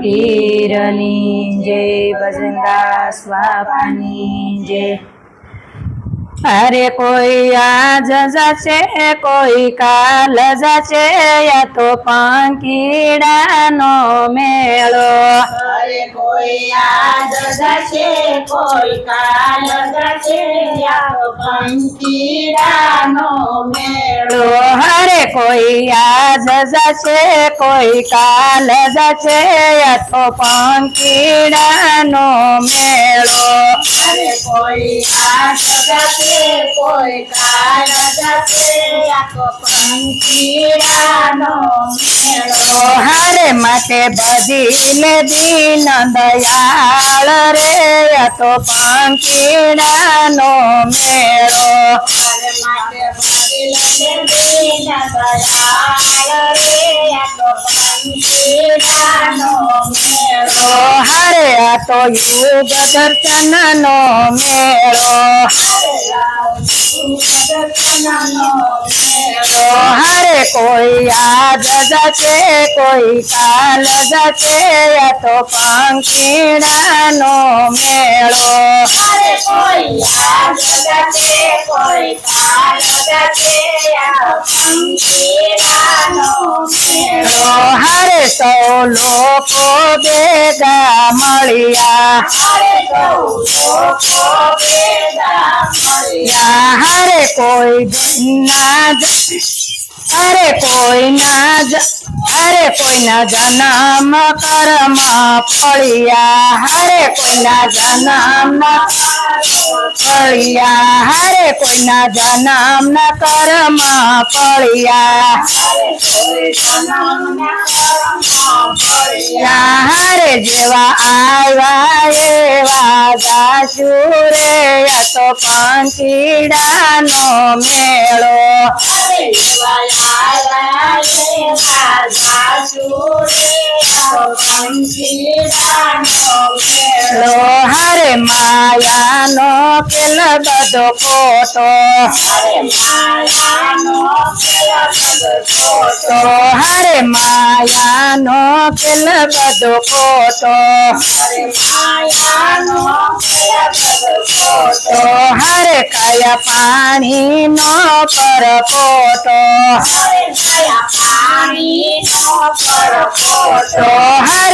પીરની જય ભજનદાસ બાપાની જય અરે કોઈ આજ જશે કોઈ કાલ જશે યા તો પંકીડાનો મેળો અરે કોઈ આજ જશે કોઈ કાલ જશે યા પંખીડાનો મેળો હરે કોઈ આજ જશે કોઈ કાલ જશે યા તો પંકીડાનો મેળો અરે કોઈ આજ જશે કોઈ કાલ જશે યા પંખીડાનો મેળો હારે માટે બદીને દીન દયાળ રે યા તો પંકીડાનો મેળો અરે હારે તો યુગ દર્શનનો મેળો. હરે કોઈ આજ જશે કોઈ કાલ જશે તો તો પંકીડાનો મેળો. હરે સૌ લોકો ભેગા મળ્યા યા હારે કોઈ ના જ- અરે કોઈ ના જ- અરે કોઈના જન્મ કર્મ ફળિયા. હરે કોઈના જન્મ ફળિયા. હરે કોઈના જન્મ કર્મ ફળિયા. હારે જેવા આવ્યા એવા જાશુ રે આ તો પંચીડાનો મેળો. હારે માયાનો કેલ બધો ખોટો. તો હારે માયાનો કેલ બધો ખોટો. તો હારે કયા પાણીનો પરપોટો તો હારે કયા પાણીનો પરપોટો તો હારે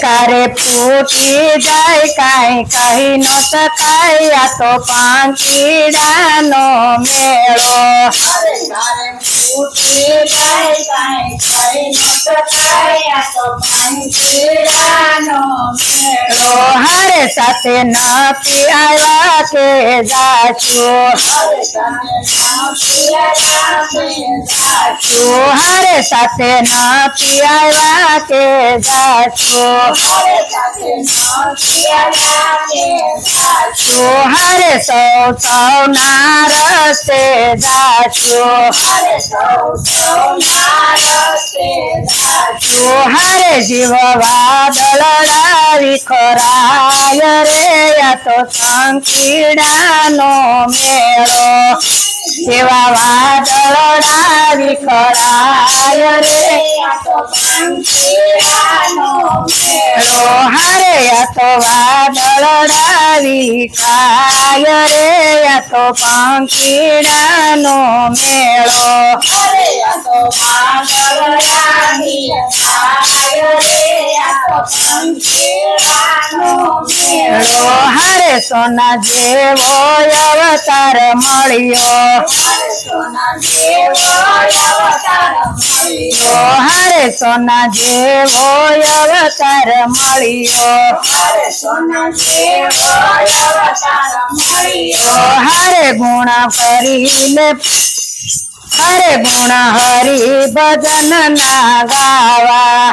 કારે ફૂટી જાય કાંઈ કહી ન શકાય. આ તો પાંખીડાનો મેળો. મેળો હારે સાથે ન આવ્યા કે જાશું. તું હારે સાથે ન આવ્યા કે જાશું. તું હારે સૌ ના રસ્તે જાશું. તું હારે જીવ વાદળડાવી ખરાય રે તો સંકીડાનો મેળો જેવા વાદળડાવી ખરાય રે મેળો. તો વાદળડાવી ખાય રે આ તો પંખીડાનો મેળો હારે સોના જેવો અવતાર મળ્યો. હારે સોના જેવો અવતાર મળ્યો. હારે ગુણ કરીને હરે ગુણ હરી ભજન ના ગાવા.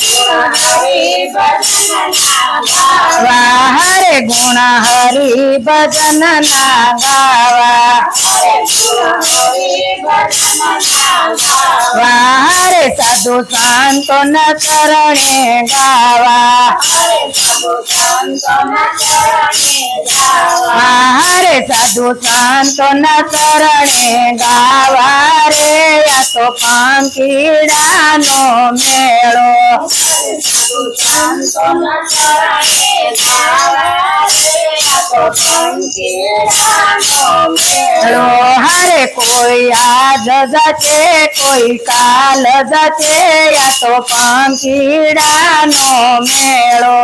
ગાવા વાહરે ગુણ હરિ ભજન ના ગાવા હરે ગુણ હરિ સાધુ સંતો ન કરણે ગાવા હરે પ્રભુ સંતોના ચરણે ગાવા વાહરે સાધુ સંતો ન શરણે ગાવા રે આ તો પંખીડાનો મેળો. સંતોના ચરણે ગાવા રે આ તો પંખીડાનો મેળો. હરે કોઈ આજ જતે, કોઈ કાલ જતે આ તો પંખીડાનો મેળો.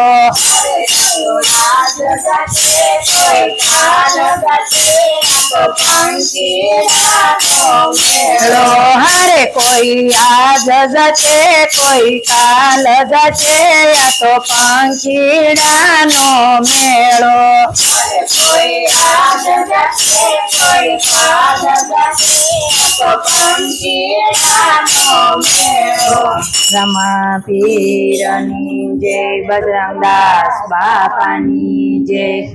હરે કોઈ આજ જશે કોઈ કાલ જશે આ તો પંખીડાનો મેળો રમા પીરની જય બજરંગદાસ બાપાની જય.